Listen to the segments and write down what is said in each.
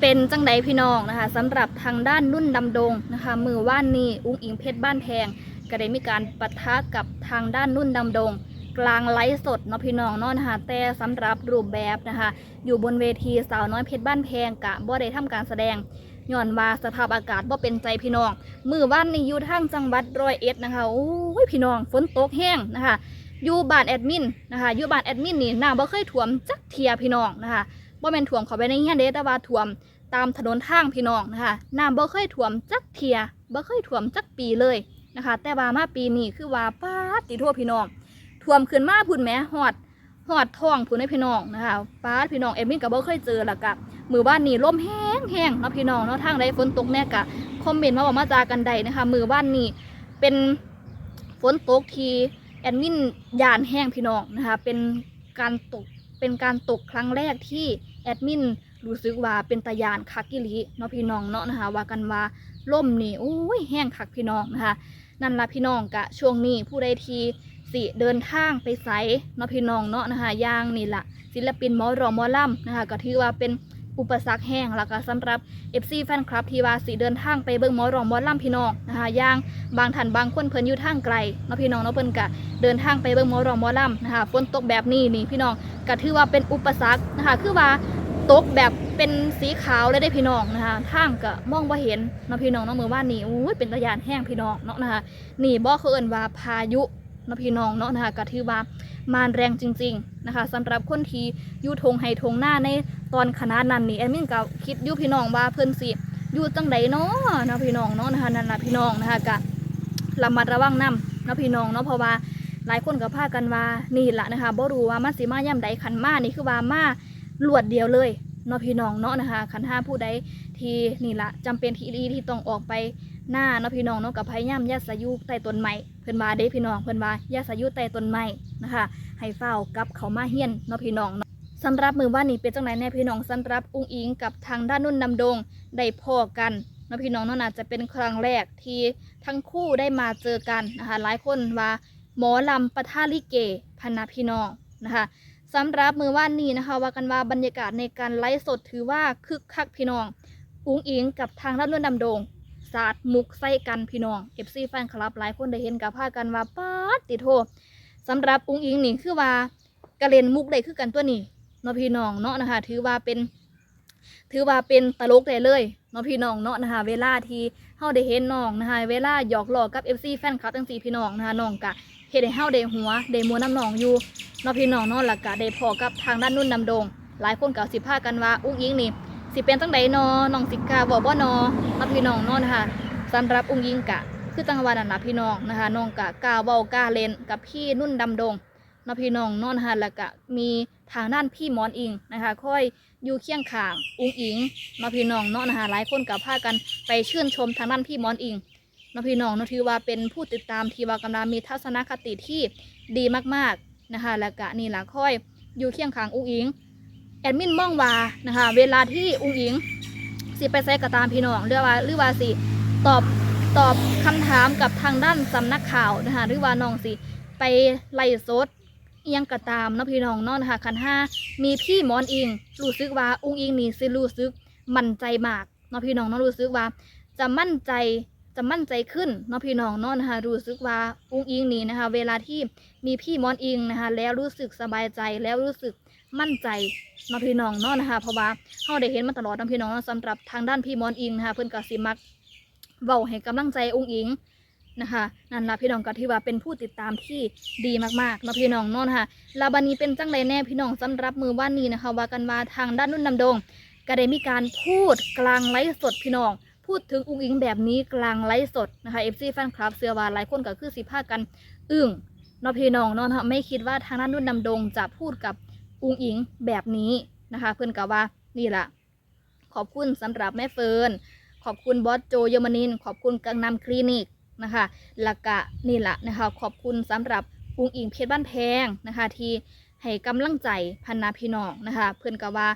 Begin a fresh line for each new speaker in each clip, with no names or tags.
เป็นจังไดพี่น้องนะคะสำหรับทางด้านนุ่นดำดงนะคะ มือว่านนี้อุ้งอิงเพชรบ้านแพงก็ได้มีการปะทะกับทางด้านนุ่นดำดง กลางไลฟ์สดเนาะพี่น้องเนาะนะคะแต่สำหรับรูปแบบนะคะ อยู่บนเวทีสาวน้อยเพชรบ้านแพงกะบ่ได้ทำการแสดงย้อนว่าสภาพอากาศบ่เป็นใจพี่น้อง มือว่านนี้อยู่ทางจังหวัดร้อยเอ็ดนะคะโอ้ยพี่น้องฝนตกแห้งนะคะอยู่บ้านแอดมินนะคะอยู่บ้านแอดมินนี่น้ำบ่เคยท่วมจักเทียพี่น้องนะคะ บ่แม่นท่วมเข้าไปในเฮียนเดแต่ว่าท่วมตามถนนทางพี่น้องนะคะน้ำบ่เคยท่วมจักเทียบ่เคยท่วมจักปีเลยนะคะ แต่ว่ามาปีนี้คือว่าป้าติทั่วพี่น้องท่วมขึ้นมาพุ่นแหมฮอดฮอดท้องพุ่นให้พี่น้องนะคะป้าพี่น้องแอดมินก็บ่เคยเจอล้วก็มือบ้านนี้ลมแห้งแห้งเนาะพี่น้องเนาะทางใดฝนตกแน่กะคอมเมนต์มาบอกมาจากันใดนะคะ มือบ้านนี้เป็นฝนตกทีแอดมินยานแห้งพี่น้องนะคะเป็นการตกเป็นการตกครั้งแรกที่ แอดมินรู้สึกว่าเป็นตายานคักกิลิเนาะพี่น้องเนาะนะคะว่ากันว่าล่มนี่โอ้ยแห้งคักพี่น้องนะคะ นั่นละพี่น้องกะช่วงนี้ผู้ใดทีสิเดินทางไปไสเนาะพี่น้องเนาะนะคะย่างนี่ละศิลปินหมอรอมอล่ำนะคะก็ถือว่าเป็นอุปสรรคแห้งแล้วก็สำหรับ FC แฟนคลับที่ว่าสิเดินทางไปเบิ่งหมอรอหมอล่ำพี่น้องนะคะย่างบางท่านบางคนเพิ่นอยู่ทางไกลเนาะพี่น้องเนาะเพิ่นกะเดินทางไปเบิ่งหมอรองหมอลำนะคะฝนตกแบบนี้นี่พี่น้องก็ถือว่าเป็นอุปสรรคนะคะคือว่า ตกแบบเป็นสีขาวเลยได้พี่น้องนะคะทางก็มองบ่าเห็นเนาะพี่น้องเนาะมือว่านนี่อุ้ยเป็นตะยานแห้งพี่น้องเนาะนะคะนี่บ่เขาเอิ้นว่าพายุเนาะพี่น้องเนาะนะคะก็ถือว่ามานแรงจริง ๆนะคะสำหรับคนที่อยู่ทงไห้ทงหน้าในตอนขนาดนั้นนี่แอดมินก็คิดอยู่พี่น้องว่าเพิ่นสิอยู่จังใดเนาะเนาะพี่น้องเนาะนะคะนั่นล่ะพี่น้องนะคะก็ระมัดระวังนำเนาะพี่น้องเนาะเพราะว่าหลายคนก็พากันว่านี่แหละนะคะบ่รู้ว่ามันสิมาย่ำใดขันมานี่คือว่ามา ลวดเดียวเลยเนาะพี่น้องเนาะนะคะขันห้าผู้ใดที่นี่ละจำเป็นที่ดีที่ต้องออกไปหน้าเนาะพี่น้องเนาะกับพยายามยาสายุใต้ต้นไม้เพิ่อนว่าเด้พี่น้องเพิ่อนว่ายาสายุใต้ต้นไม้นะคะ ให้เฝ้ากับเขามาเฮียนเนาะพี่น้องเนาะสำหรับมือว่านี่เป็นจังไหนแน่พี่น้องสำหรับอุ้งอิงกับทางด้านนุ่นนำดงได้พอกันเนาะพี่น้องเนาะน่าจะเป็นครั้งแรกที่ทั้งคู่ได้มาเจอกันนะคะหลายคนว่าหมอลำปะท่าลิเกพันนาพี่น้องนะคะ สำหรับมือว่านนี้นะคะ ว่ากันว่าบรรยากาศในการไลฟ์สดถือว่าคึกคักพี่น้องอุ้งอิงกับทางด้านนุ่นดำโดงสาดมุกใส่กันพี่น้องเอฟซีแฟนคลับหลายคนได้เห็นกับพากันว่าป๊าดติโทสำหรับอุ้งอิงนี่คือว่ากระเล่นมุกได้คือกันตัวนี้เนาะพี่น้องเนาะนะคะ ถือว่าเป็น ถือว่าเป็นตลกได้เลยเนาะพี่น้องเนาะนะคะ เวลาที่เฮาได้เห็นน้องนะคะ เวลาหยอกหลอกกับ FC แฟนคลับทั้งสี่พี่น้องนะคะน้องกะ ฮ็ดให้เฮาได้หัวได้มวนน้ำน้องอยู่เนาะพี่น้องเนาะแล้วก็ได้พอกับทางด้านนุ่นนำโดง หลายคนก็สิพากันว่าอุ้งอิงนี่สิเป็นจังไดนอน้องสิกาบอกบ่านอเนาะพี่น้องเนาะนะคะสำหรับอุ้งอิงกะ คือจังวะนั้นล่ะพี่น้องนะคะน้องกะก้าเว้ากล้าเล่นกับพี่นุ่นดำดงเนาะพี่น้องเนาะนะคะแล้วก็มีทางด้านพี่มอนอิงนะคะค่อยอยู่เคียงข้างอุ้งอิงเนาะพี่น้องเนาะนะคะหลายคนก็พากันไปชื่นชมทางด้านพี่มอนอิง นะพี่น้องนะถือว่าเป็นผู้ติดตามที่ว่ากำลังมีทัศนคติที่ดีมากๆนะคะแล้วก็นี่ละค่อยอยู่เคียงข้างอุ้งอิงแอดมินมองว่านะคะเวลาที่อุ้งอิงสิไปใส่กระตามพี่น้องหรือว่าหรือว่าสิตอบตอบคำถามกับทางด้านสำนักข่าวนะคะหรือว่าน้องสิไปไล่สดเอียงกระตามนะพี่น้องเนาะนะคะคันห้ามีพี่มอนอิงรู้สึกว่าอุ้งอิงนี่สิรู้สึกมั่นใจมากเนาะพี่น้องเนาะรู้สึกว่าจะมั่นใจ จะมั่นใจขึ้นเนาะพี่น้องเนาะนะคะรู้สึกว่าอุ้งอิงนี่นะคะ เวลาที่มีพี่มอนอิงนะคะ แล้วรู้สึกสบายใจแล้วรู้สึกมั่นใจเนาะพี่น้องเนาะนะคะเพราะว่าเราได้เห็นมาตลอดเนาะพี่น้องเนาะสำหรับทางด้านพี่มอนอิงนะคะเพื่อนก็สิมักเว้าให้กำลังใจอุ้งอิงนะคะนั่นละพี่น้องก็ถือว่าเป็นผู้ติดตามที่ดีมากๆเนาะพี่น้องเนาะนะคะลาบานี้เป็นจังไรแน่พี่น้องสำหรับมือว่านนี้นะคะว่ากันว่าทางด้านนุ่นนำดงก็ได้มีการพูดกลางไลฟ์สดพี่น้อง พูดถึงอุ้งอิงแบบนี้กลางไลฟ์สดนะคะ FC แฟนคลับเสือวาหลายคนก็คือสิพากัน อึ้งนาะพี่น้องเนาะนะคะไม่คิดว่าทางด้านนุ่นนำดงจะพูดกับอุ้งอิงแบบนี้นะคะ เพื่อนกับว่านี่แหละขอบคุณสำหรับแม่เฟิร์นขอบคุณบอสโจเยอรมนิน ขอบคุณกังนำคลินิกนะคะล้วก็นี่แหละนะคะขอบคุณสำหรับอุ้งอิงเพชรบ้านแพงนะคะ ที่ให้กำลังใจพันนาพี่น้องนะคะ เพื่อนกับว่า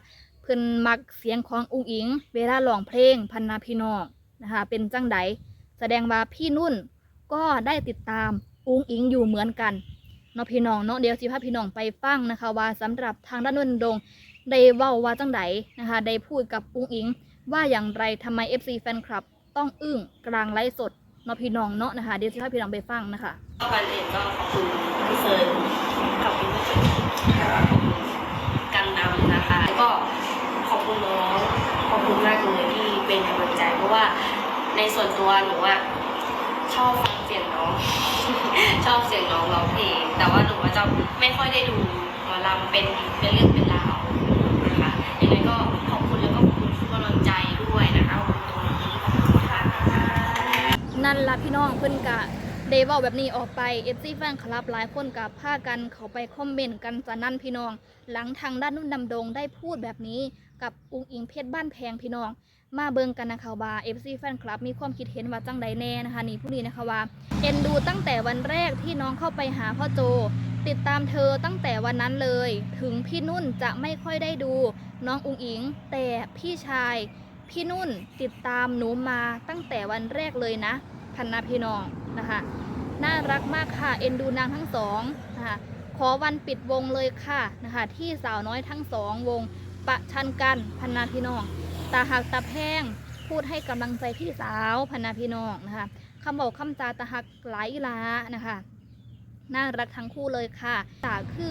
พิ่นมักเสียงของอุ้งอิง เวลาร้องเพลงพันนาพี่น้องนะคะเป็นจังไดแสดงว่าพี่นุ่นก็ได้ติดตามอุ้งอิงอยู่เหมือนกันเนาะพี่น้องเนาะเดี๋ยวสิพาพี่น้องไปฟังนะคะ ว่าสำหรับทางด้านนุ่นดงได้เว้าว่าจังไดนะคะได้พูดกับอุ้งอิง ว่าอย่างไรทำไม FC แฟนคลับ ต้องอึ้งกลางไลฟ์สดเนาะพี่น้องเนาะนะคะเดี๋ยวจะให้พี่น้องไปฟังนะคะ
ก็ก่อนอื่นก็ขอบคุณพี่เฟิร์นขอบคุณพี่เฟิร์นกันดำนะคะแล้วก็ขอบคุณน้องขอบคุณมากเลยที่ เป็นกำลังใจ เพราะว่าในส่วนตัวหนูอะชอบฟังเสียงน้อง ชอบเสียงน้องร้องเพลงแต่ว่าหนูว่าจะไม่ค่อยได้ดูหมอลำเป็นเป็นเรื่องเป็นราวนะคะยังไงก็ขอบคุณแล้วก็ขอบคุณทุกกำลังใจด้วยนะคะขอบคุณตรงนี้ขอบคุณค่ะ
นั่นละพี่น้องเพิ่อนกะเดว้าแบบนี้ออกไปเอฟซีแฟนคลับหลายคนกับพากันเขาไปคอมเมนต์กันสนั่นพี่น้อง หลังทางด้านนุ่นดำดงได้พูดแบบนี้กับอุ้งอิงเพชรบ้านแพงพี่น้อง มาเบิ่งกันนะคะว่า FC แฟนคลับมีความคิดเห็นว่าจังใดแน่นะคะนี่ผู้นี้นะคะว่าเอ็นดูตั้งแต่วันแรกที่น้องเข้าไปหาพ่อโจ ติดตามเธอตั้งแต่วันนั้นเลย ถึงพี่นุ่นจะไม่ค่อยได้ดู น้องอุงอิง แต่พี่ชาย พี่นุ่นติดตามหนูมาตั้งแต่วันแรกเลยนะพันนาพี่น้องนะคะ น่ารักมากค่ะเอ็นดูนางทั้งสองนะคะขอวันปิดวงเลยค่ะนะคะที่สาวน้อยทั้งสองวงประชันกันพันนาพี่น้อง ตาหักตาแพงพูดให้กำลังใจพี่สาวพนาพี่น้องนะคะคำบอกคำจาตาหักหลายอีลานะคะน่ารักทั้งคู่เลยค่ะตาคือ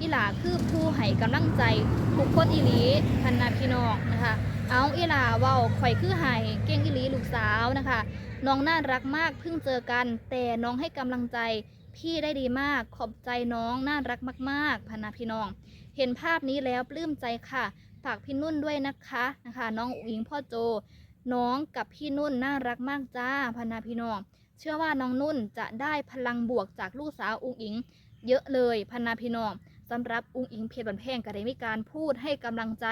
อีหลาคือผู้ให้กำลังใจทุกคนอีหลีพันนาพี่น้องนะคะ เอาอีหลาเว้าข่อยคือไห้เก่งอีหลีลูกสาวนะคะ น้องน่ารักมากเพิ่งเจอกัน แต่น้องให้กำลังใจพี่ได้ดีมาก ขอบใจน้องน่ารักมาก ๆพันนาพี่น้อง เห็นภาพนี้แล้วปลื้มใจค่ะ ฝากพี่นุ่นด้วยนะคะนะคะ น้องอุ๋งอิงพ่อโจ น้องกับพี่นุ่นน่ารักมากจ้าพนาพี่น้อง เชื่อว่าน้องนุ่นจะได้พลังบวกจากลูกสาวอุ๋งอิง เยอะเลยพนาพี่น้องสำหรับอุ๋งอิงเพจบันแพงก็ได้มีการพูดให้กำลังใจ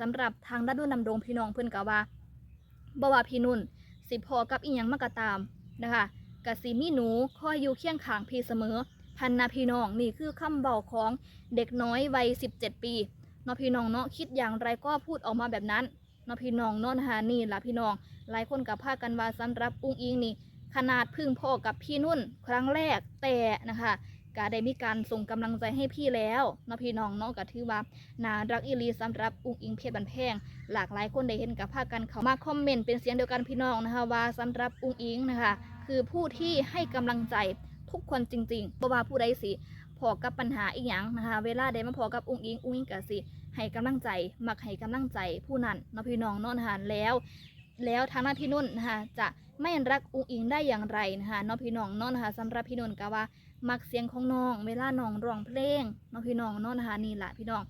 สำหรับทางด้านนุ่นนำดงพี่น้องเพื่อนกะว่าบ่ว่าพี่นุ่น สิพอกับอีหยังมากก็ตามนะคะกะสิมีหนูคอยอยู่เคียงข้างพี่เสมอพันนาพี่น้องนี่คือคำเบาของเด็กน้อยวัย 17 ปี เนาะพี่น้องเนาะคิดอย่างไรก็พูดออกมาแบบนั้นเนาะพี่น้องเนาะนะคะนี่ละพี่น้อง หลายคนกับพากันว่าสำหรับอุ้งอิงนี่ ขนาดพึ่งพ่อกับพี่นุ่น ครั้งแรกแต่นะคะก็ได้มีการส่งกำลังใจให้พี่แล้วเนาะพี่น้องเนาะก็ถือว่านารักอีหลีสำหรับอุ้งอิงเพชรบันแพงหลากหลายคนได้เห็นกับพากันเขามาคอมเมนต์เป็นเสียงเดียวกันพี่น้องนะคะว่าสำหรับอุ้งอิงนะคะ คือผู้ที่ให้กำลังใจทุกคนจริงๆบ่ว่าผู้ใดสิ พอกับปัญหาอีกอย่างนะคะ เวลาได้มาพอกับอุ้งอิงอุ้งอิงก็สิให้กำลังใจ มักให้กำลังใจผู้นั้นเนาะพี่น้องเนาะนะคะแล้ว แล้วทางหน้าพี่นุ่นนะคะจะไม่รักอุ้งอิงได้อย่างไรนะคะเนาะพี่น้องเนาะนะคะสำหรับพี่นุ่นก็ว่ามักเสียงของน้อง เวลาน้องร้องเพลงเนาะพี่น้องเนาะนะคะนี่แหละพี่น้อง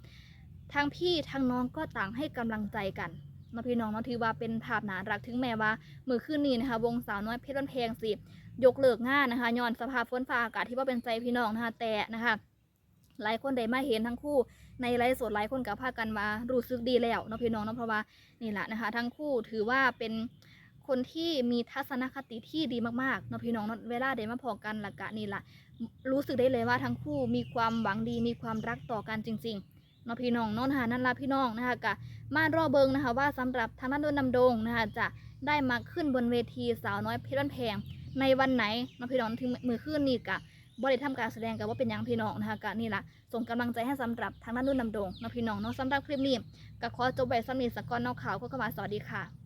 ทั้งพี่ทั้งน้องก็ต่างให้กำลังใจกัน นาะพี่น้องเนาะถือว่าเป็นภาพน่ารักถึงแม้ว่า มือคืนนี้นะคะ วงสาวน้อยเพชรบ้านแพงสิยกเลิกงานนะคะย้อนสภาพฝนฟ้าอากาศที่ว่าเป็นใจพี่น้องนะคะแต่นะคะหลายคนได้มาเห็นทั้งคู่ในไลฟ์สดหลายคนกับพากันมารู้สึกดีแล้วเนาะพี่น้องเนาะเพราะว่านี่แหละนะคะ ทั้งคู่ถือว่าเป็นคนที่มีทัศนคติที่ดีมากๆเนาะพี่น้องเนาะเวลาได้มาพอกันละกะนี่แหละรู้สึกได้เลยว่าทั้งคู่มีความหวังดีมีความรักต่อกันจริง ๆ เนาะพี่น้องนอนะคะนั่นละพี่น้องนะคะกะมารอเบิงนะคะ ว่าสำหรับทางด้านดนนำดงนะคะจะได้มาขึ้นบนเวทีสาวน้อยเพชรบ้านแพงในวันไหนเนาะพี่น้องถึงมือขึ้นนี่กะบริทำการแสดงกับว่าเป็นยังพี่น้องนะคะกะนี่ละส่งกำลังใจให้สำหรับทางด้านนุ่นนำดงเนาะพี่น้องเนาะสำหรับคลิปนี้ก็ขอจบไว้สำนีสกอนนอกข่าวก็ขมาสวัสดีค่ะ